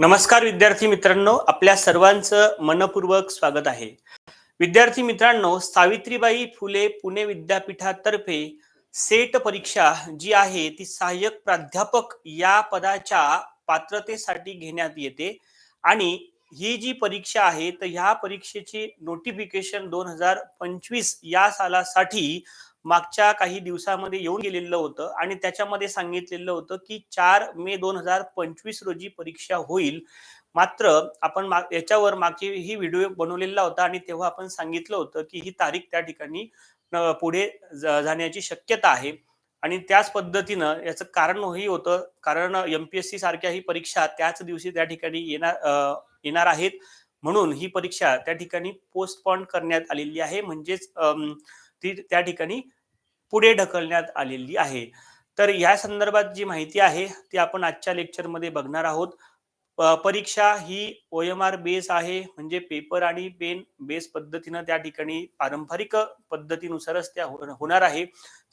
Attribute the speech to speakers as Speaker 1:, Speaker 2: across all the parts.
Speaker 1: नमस्कार विद्यार्थी मित्रांनो आपल्या सर्वांचं मनपूर्वक स्वागत आहे. विद्यार्थी मित्रांनो सावित्रीबाई फुले पुणे विद्यापीठातर्फे सेट परीक्षा जी आहे ती सहाय्यक प्राध्यापक या पदाच्या पात्रतेसाठी घेण्यात येते. आणि ही जी परीक्षा आहे तर ह्या परीक्षेची नोटिफिकेशन दोन हजार पंचवीस या सालासाठी मागच्या काही दिवसामध्ये येऊन गेलेलं होतं आणि त्याच्यामध्ये सांगितलेलं होतं की चार मे दोन हजार पंचवीस रोजी परीक्षा होईल. मात्र आपण माग- याच्यावर मागची ही व्हिडिओ बनवलेला होता आणि तेव्हा आपण सांगितलं होतं की ही तारीख त्या ठिकाणी पुढे जाण्याची शक्यता आहे. आणि त्याच पद्धतीनं याचं कारण ही होतं कारण एमपीएससी सारख्या ही परीक्षा त्याच दिवशी त्या ठिकाणी येणार येणार आहेत. म्हणून ही परीक्षा त्या ठिकाणी पोस्टपॉन करण्यात आलेली आहे. म्हणजेच ती त्या ठिकाणी पुढे ढकलण्यात आलेली आहे. तर या संदर्भात जी माहिती आहे ती आपण आजच्या लेक्चरमध्ये बघणार आहोत. प- परीक्षा ही ओ एम आर बेस आहे म्हणजे पेपर आणि पेन बेस पद्धतीनं त्या ठिकाणी पारंपरिक पद्धतीनुसारच त्या हो- होणार आहे.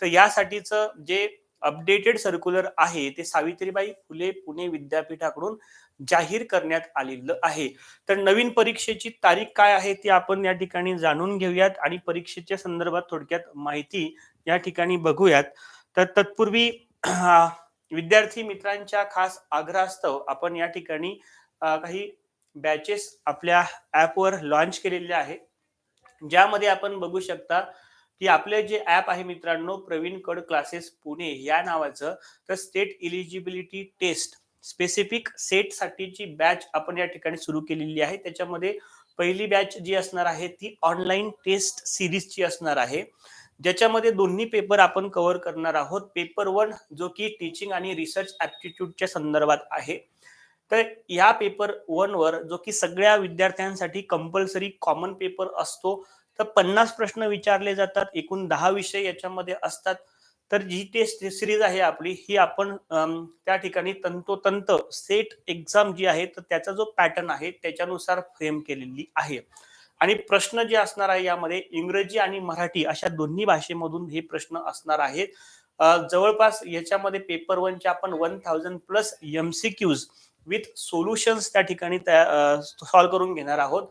Speaker 1: तर यासाठीचं जे अपडेटेड सर्क्युलर आहे ते सावित्रीबाई फुले पुणे विद्यापीठाकडून जाहीर करण्यात आलेलं आहे. तर नवीन परीक्षेची तारीख काय आहे ती आपण या ठिकाणी जाणून घेऊयात आणि परीक्षेच्या संदर्भात थोडक्यात माहिती या ठिकाणी बघूयात. तर तत्पूर्वी विद्यार्थी मित्रांच्या खास आग्रहास्तव आपण या ठिकाणी काही बॅचेस आपल्या ॲपवर लॉन्च केलेले आहे. ज्यामध्ये आपण बघू शकता की आपले जे ॲप आहे मित्रांनो प्रवीण कड क्लासेस पुणे या नावाचं तर state eligibility test specific SET साठीची बॅच आपण या ठिकाणी सुरू केलेली आहे. त्याच्यामध्ये पहिली बॅच जी असणार आहे ती ऑनलाईन टेस्ट सिरीजची असणार आहे. ज्याच्यामध्ये दोन्ही पेपर आपण कव्हर करणार आहोत. पेपर वन जो की टीचिंग आणि रिसर्च ऍप्टिट्यूडच्या संदर्भात आहे. तर या पेपर वन वर जो की सगळ्या विद्यार्थ्यांसाठी कंपल्सरी कॉमन पेपर असतो. तर पन्नास प्रश्न विचारले जातात. एकूण दहा विषय याच्यामध्ये असतात. तर जी टेस्ट सिरीज आहे आपली ही आपण त्या ठिकाणी तंतोतंत सेट एक्झाम जी आहे तर त्याचा जो पॅटर्न आहे त्याच्यानुसार फ्रेम केलेली आहे. आणि प्रश्न जे असणार आहे यामध्ये इंग्रजी आणि मराठी अशा दोन्ही भाषेमधून हे प्रश्न असणार आहेत. जवळपास याच्यामध्ये पेपर वनचे आपण one thousand plus M C Qs with solutions त्या ठिकाणी सॉल्व्ह करून घेणार आहोत.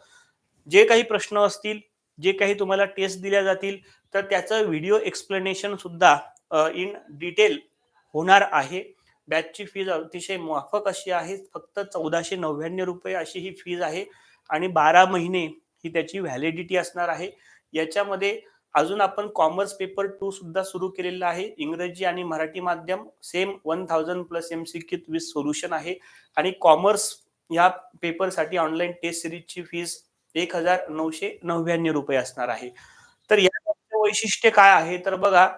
Speaker 1: जे काही प्रश्न असतील जे काही तुम्हाला टेस्ट दिल्या जातील तर त्याचं व्हिडिओ एक्सप्लेनेशन सुद्धा इन डिटेल होणार आहे. बॅचची फीज अतिशय माफक अशी आहे. फक्त चौदाशे नव्याण्णव रुपये अशी ही फीज आहे. आणि बारा महिने ही त्याची व्हॅलिडिटी असणार आहे. याच्यामध्ये अजून आपण कॉमर्स पेपर टू सुद्धा सुरू केलेला आहे. इंग्रजी आणि मराठी माध्यम same one thousand plus M C Q with solution आहे. आणि कॉमर्स या पेपरसाठी ऑनलाईन टेस्ट सिरीजची फीज एक हजार नऊशे नव्याण्णव रुपये असणार आहे. तर या वैशिष्ट्य काय आहे? तर बघा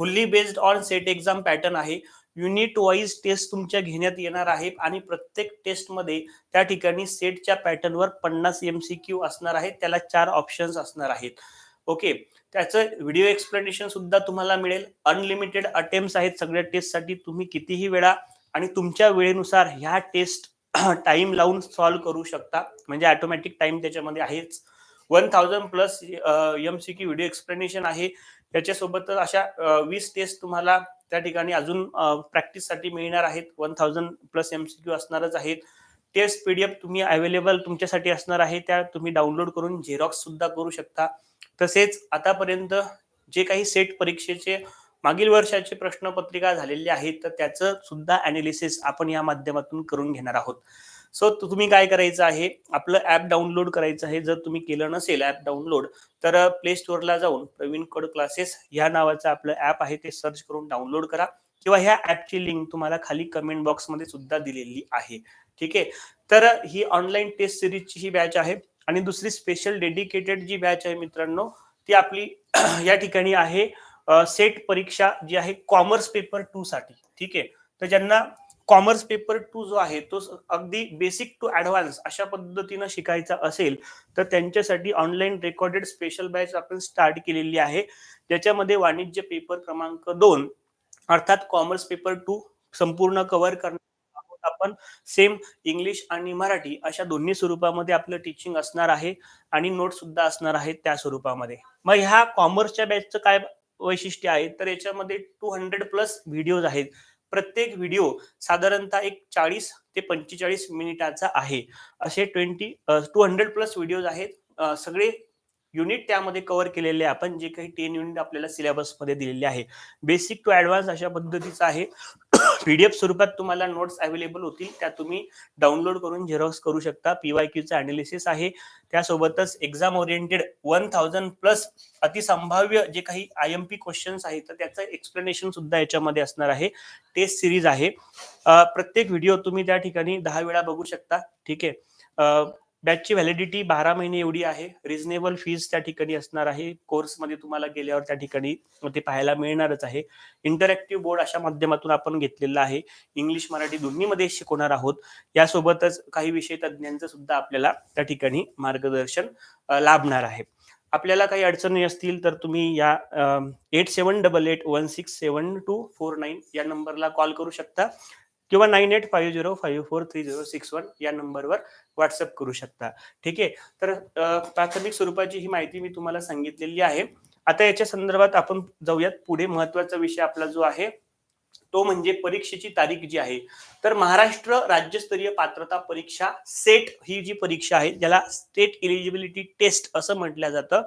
Speaker 1: fully based on SET exam pattern आहे. युनिट वाईज टेस्ट तुमच्या घेण्यात येणार आहे आणि प्रत्येक टेस्टमध्ये त्या ठिकाणी सेटच्या पॅटर्नवर पन्नास एम सी क्यू असणार आहेत त्याला चार ऑप्शन्स असणार आहेत. ओके त्याचं व्हिडिओ एक्सप्लेनेशन सुद्धा तुम्हाला मिळेल. अनलिमिटेड अटेम्प्ट आहेत सगळ्या टेस्टसाठी तुम्ही कितीही वेळा आणि तुमच्या वेळेनुसार ह्या टेस्ट टाइम लावून सॉल्व्ह करू शकता. म्हणजे ऑटोमॅटिक टाइम त्याच्यामध्ये आहेच. One thousand plus M C Q video explanation आहे. याच्यासोबतच अशा वीस टेस्ट तुम्हाला त्या ठिकाणी अजून प्रॅक्टिससाठी मिळणार आहेत. One thousand plus M C Q असणारच आहेत. टेस्ट पीडीएफ तुम्ही अवेलेबल तुमच्यासाठी असणार आहे. त्या तुम्ही डाउनलोड करून झेरॉक्स सुद्धा करू शकता. तसेच आतापर्यंत जे काही सेट परीक्षेचे मागील वर्षाचे प्रश्नपत्रिका झालेले आहेत तर त्याचं सुद्धा अनालिसिस आपण या माध्यमातून करून घेणार आहोत. सो तुम्ही काय करायचं आहे? आपलं ऍप डाउनलोड करायचं आहे. जर तुम्ही केलं नसेल ऍप डाउनलोड तर प्ले स्टोअरला जाऊन प्रवीण कोड क्लासेस ह्या नावाचं आपलं ऍप आहे. ते सर्च करून डाउनलोड करा. किंवा ह्या ऍपची लिंक तुम्हाला खाली कमेंट बॉक्समध्ये सुद्धा दिलेली आहे. ठीक आहे? तर ही ऑनलाईन टेस्ट सिरीजची ही बॅच आहे. आणि दुसरी स्पेशल डेडिकेटेड जी बॅच आहे मित्रांनो ती आपली या ठिकाणी आहे सेट परीक्षा जी आहे कॉमर्स पेपर टू साठी. ठीक आहे? तर ज्यांना कॉमर्स पेपर टू जो आहे तो अगदी बेसिक टू ऍडव्हान्स अशा पद्धतीनं शिकायचा असेल तर त्यांच्यासाठी ऑनलाईन रेकॉर्डेड स्पेशल बॅच आपण स्टार्ट केलेली आहे. ज्याच्यामध्ये वाणिज्य पेपर क्रमांक दोन अर्थात कॉमर्स पेपर टू संपूर्ण कव्हर करणार आहोत आपण. सेम इंग्लिश आणि मराठी अशा दोन्ही स्वरूपामध्ये आपलं टीचिंग असणार आहे आणि नोट सुद्धा असणार आहेत त्या स्वरूपामध्ये. मग ह्या कॉमर्सच्या बॅचचं काय वैशिष्ट्य आहे? तर याच्यामध्ये टू हंड्रेड प्लस व्हिडिओज आहेत. प्रत्येक व्हिडिओ साधारणतः एक चाळीस ते पंचेचाळीस मिनिटाचा आहे. असे twenty two hundred plus videos आहेत. सगळे युनिट त्यामध्ये कव्हर केलेले आहे. आपण जे काही टेन युनिट आपल्याला सिलेबसमध्ये दिलेले आहे. बेसिक टू ऍडव्हान्स अशा पद्धतीचं आहे. पीडीएफ स्वरूपात तुम्हाला नोट्स अवेलेबल होतील. त्या तुम्ही डाउनलोड करून झेरॉक्स करू शकता. पीवाय क्यूचं अनालिसिस आहे. त्यासोबतच exam oriented one thousand plus अतिसंभाव्य जे काही आय एम पी क्वेश्चन्स आहेत तर त्याचं एक्सप्लेनेशन सुद्धा याच्यामध्ये असणार आहे. टेस्ट सिरीज आहे. प्रत्येक व्हिडिओ तुम्ही त्या ठिकाणी दहा वेळा बघू शकता. ठीक आहे. बॅचची व्हॅलिडिटी बारा महिने एवढी आहे. रिझनेबल फीज त्या ठिकाणी असणार आहे. कोर्समध्ये तुम्हाला गेल्यावर त्या ठिकाणी ते पाहायला मिळणारच आहे. इंटरॅक्टिव्ह बोर्ड अशा माध्यमातून आपण घेतलेला आहे. इंग्लिश मराठी दोन्हीमध्ये शिकवणार आहोत. यासोबतच काही विषय तज्ज्ञांचं सुद्धा आपल्याला त्या ठिकाणी मार्गदर्शन लाभणार आहे. आपल्याला काही अडचणी असतील तर तुम्ही या eight seven double eight one six seven two four nine या नंबरला कॉल करू शकता. किंवा nine eight five zero five four three zero six one या नंबरवर व्हॉट्सअप करू शकता. ठीक आहे? तर प्राथमिक स्वरूपाची ही माहिती मी तुम्हाला सांगितलेली आहे. आता याच्या संदर्भात आपण जाऊयात पुढे. महत्त्वाचा विषय आपला जो आहे तो म्हणजे परीक्षेची तारीख जी आहे. तर महाराष्ट्र राज्यस्तरीय पात्रता परीक्षा सेट ही जी परीक्षा आहे ज्याला स्टेट इलिजिबिलिटी टेस्ट असं म्हटलं जातं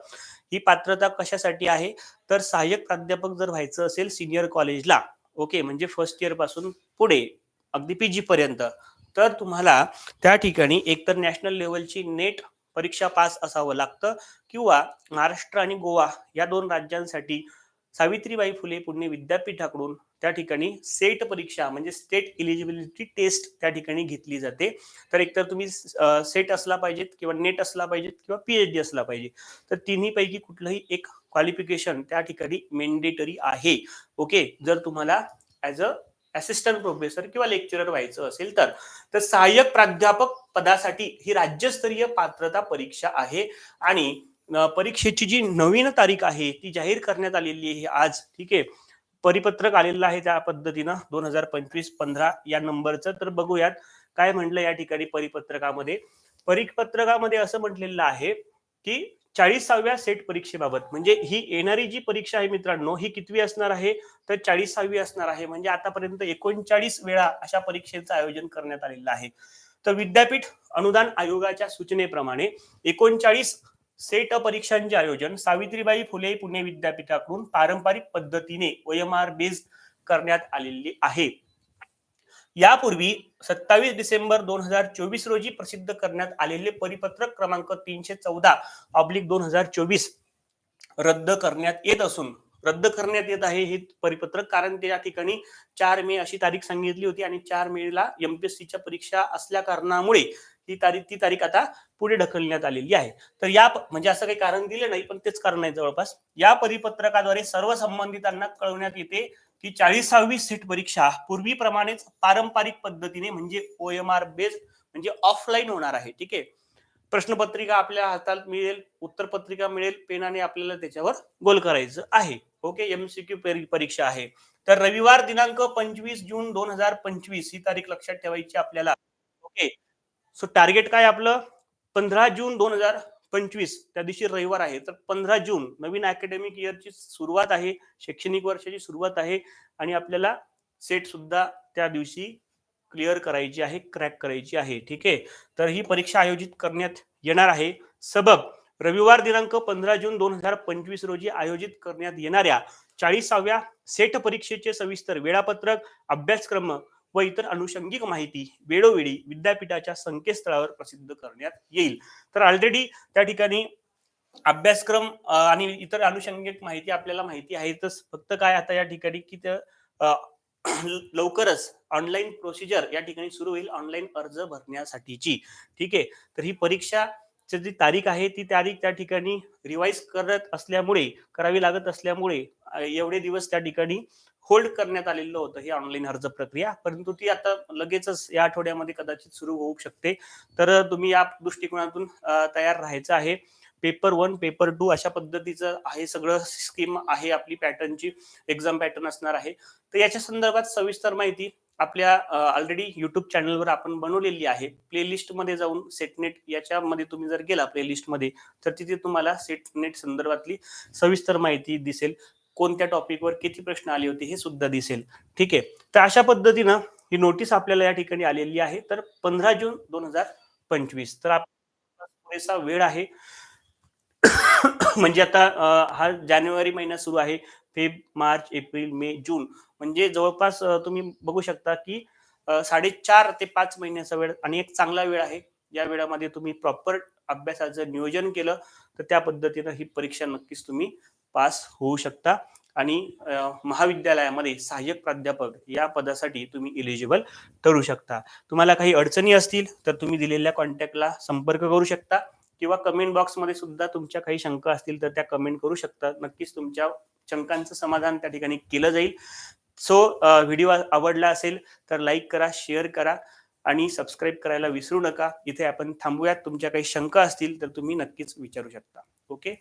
Speaker 1: ही पात्रता कशासाठी आहे? तर सहाय्यक प्राध्यापक जर व्हायचं असेल सिनियर कॉलेजला. ओके? म्हणजे फर्स्ट इयरपासून पुढे. अगदी पीजी पर्यंत तर तुम्हाला त्या ठिकाणी एकतर नॅशनल लेवलची नेट परीक्षा पास असावं लागतं किंवा महाराष्ट्र आणि गोवा या दोन राज्यांसाठी सावित्रीबाई फुले पुणे विद्यापीठाकडून त्या ठिकाणी सेट परीक्षा म्हणजे स्टेट इलिजिबिलिटी टेस्ट त्या ठिकाणी घेतली जाते. तर एकतर तुम्ही सेट असला पाहिजेत किंवा नेट असला पाहिजेत किंवा पीएचडी असला पाहिजे. तर तिन्ही पैकी कुठलंही एक क्वालिफिकेशन त्या ठिकाणी मेंडेटरी आहे. ओके जर तुम्हाला ॲज अ असिस्टंट प्रोफेसर किंवा लेक्चरर व्हायचं असेल तर. तर सहाय्यक प्राध्यापक पदासाठी ही राज्यस्तरीय पात्रता परीक्षा आहे. आणि परीक्षेची जी नवीन तारीख आहे ती जाहीर करण्यात आलेली आहे आज. ठीक आहे? परिपत्रक आलेलं आहे त्या पद्धतीनं. दोन हजार पंचवीस पंधरा या नंबरचं. तर बघूयात काय म्हटलं या ठिकाणी परिपत्रकामध्ये. परिपत्रकामध्ये असं म्हटलेलं आहे की चाळीसाव्या सेट परीक्षेबाबत. म्हणजे ही येणारी जी परीक्षा आहे मित्रांनो ही कितवी असणार आहे? तर चाळीसावी असणार आहे. म्हणजे आतापर्यंत एकोणचाळीस वेळा अशा परीक्षेचं आयोजन करण्यात आलेलं आहे. तर विद्यापीठ अनुदान आयोगाच्या सूचनेप्रमाणे एकोणचाळीस सेट परीक्षांचे आयोजन सावित्रीबाई फुले पुणे विद्यापीठाकडून पारंपरिक पद्धतीने ओएमआर बेस्ड करण्यात आलेली आहे. यापूर्वी सत्तावीस डिसेंबर दोन हजार चोवीस रोजी प्रसिद्ध करण्यात आलेले परिपत्रक क्रमांक तीनशे चौदा ऑब्लिक दोन हजार चोवीस रद्द करण्यात येत असून रद्द करण्यात येत आहे हे परिपत्रक कारण त्या ठिकाणी चार मे अशी तारीख सांगितली होती आणि चार मेला एमपीएससीच्या परीक्षा असल्या कारणामुळे ही तारीख ती तारीख आता पुढे ढकलण्यात आलेली आहे. तर या प- म्हणजे असं काही कारण दिलं नाही पण तेच कारण आहे जवळपास. या परिपत्रकाद्वारे सर्व संबंधितांना कळवण्यात येते की चाळीसावी सीट परीक्षा पूर्वीप्रमाणेच पारंपरिक पद्धतीने म्हणजे ओएमआर बेस्ड म्हणजे ऑफलाईन होणार आहे. ठीक आहे? प्रश्नपत्रिका आपल्या हातात मिळेल उत्तरपत्रिका मिळेल पेनाने आपल्याला त्याच्यावर गोल करायचं आहे. ओके? एमसीक्यू परीक्षा आहे. तर रविवार दिनांक पंचवीस जून दोन हजार पंचवीस ही तारीख लक्षात ठेवायची आपल्याला. ओके? सो टार्गेट काय आपलं? पंधरा जून दोन हजार पंचवीस त्या दिवशी रविवार आहे. तर पंधरा जून नवीन अकॅडमिक इयरची सुरुवात आहे. शैक्षणिक वर्षाची सुरुवात आहे. आणि आपल्याला सेट सुद्धा त्या दिवशी क्लिअर करायची आहे क्रॅक करायची आहे. ठीक आहे? तर ही परीक्षा आयोजित करण्यात येणार आहे. सबब रविवार दिनांक पंधरा जून दोन हजार पंचवीस रोजी आयोजित करण्यात येणाऱ्या चाळीसाव्या सेट परीक्षेचे सविस्तर वेळापत्रक अभ्यासक्रम व इतर अनुषंगिक माहिती वेळोवेळी विद्यापीठाच्या संकेतस्थळावर प्रसिद्ध करण्यात येईल. तर ऑलरेडी त्या ठिकाणी अभ्यासक्रम आणि इतर अनुषंगिक माहिती आपल्याला माहिती आहेतच फक्त काय आता या ठिकाणी की लवकरच ऑनलाईन प्रोसिजर या ठिकाणी सुरू होईल ऑनलाईन अर्ज भरण्यासाठीची. ठीक आहे? तर ही परीक्षा जी तारीख आहे ती तारीख त्या ठिकाणी रिवाईज करत असल्यामुळे करावी लागत असल्यामुळे एवढे दिवस त्या ठिकाणी होल्ड करण्यात आलेलं होतं ही ऑनलाईन अर्ज प्रक्रिया. परंतु ती आता लगेचच या आठवड्यामध्ये कदाचित सुरू होऊ शकते. तर तुम्ही या दृष्टिकोनातून तयार राहायचं आहे. पेपर वन पेपर टू अशा पद्धतीचं आहे सगळं स्कीम आहे आपली पॅटर्नची एक्झाम पॅटर्न असणार आहे. तर याच्या संदर्भात सविस्तर माहिती आपल्या ऑलरेडी युट्यूब चॅनलवर आपण बनवलेली आहे. प्लेलिस्टमध्ये जाऊन सेटनेट याच्यामध्ये तुम्ही जर गेला प्लेलिस्टमध्ये तर तिथे तुम्हाला सेटनेट संदर्भातली सविस्तर माहिती दिसेल. कोणत्या टॉपिकवर किती प्रश्न आले होते हे सुद्धा दिसेल. ठीक आहे? तर अशा पद्धतीनं ही नोटीस आपल्याला या ठिकाणी आलेली आहे. तर पंधरा जून दोन हजार पंचवीस. तर आपला पुरेसा वेळ आहे. म्हणजे आता हा जानेवारी महिना सुरू आहे. Feb March April May June. म्हणजे जवळपास तुम्ही बघू शकता की साडेचार ते पाच महिन्याचा वेळ आणि एक चांगला वेळ आहे. या वेळामध्ये तुम्ही प्रॉपर अभ्यासाचं नियोजन केलं. तर त्या पद्धतीनं ही परीक्षा नक्कीच तुम्ही पास होऊ शकता. आणि महाविद्यालयामध्ये सहाय्यक प्राध्यापक या पदासाठी तुम्ही इलिजिबल ठरू शकता. तुम्हाला काही अडचणी असतील तर तुम्ही दिलेल्या कॉन्टॅक्टला संपर्क करू शकता. किंवा कमेंट बॉक्समध्ये सुद्धा तुमच्या काही शंका असतील तर त्या कमेंट करू शकता. नक्कीच तुमच्या शंकांचं समाधान त्या ठिकाणी केलं जाईल. सो व्हिडिओ आवडला असेल तर लाईक करा शेअर करा. आणि सबस्क्राईब करायला विसरू नका. इथे आपण थांबूयात. तुमच्या काही शंका असतील तर तुम्ही नक्कीच विचारू शकता. ओके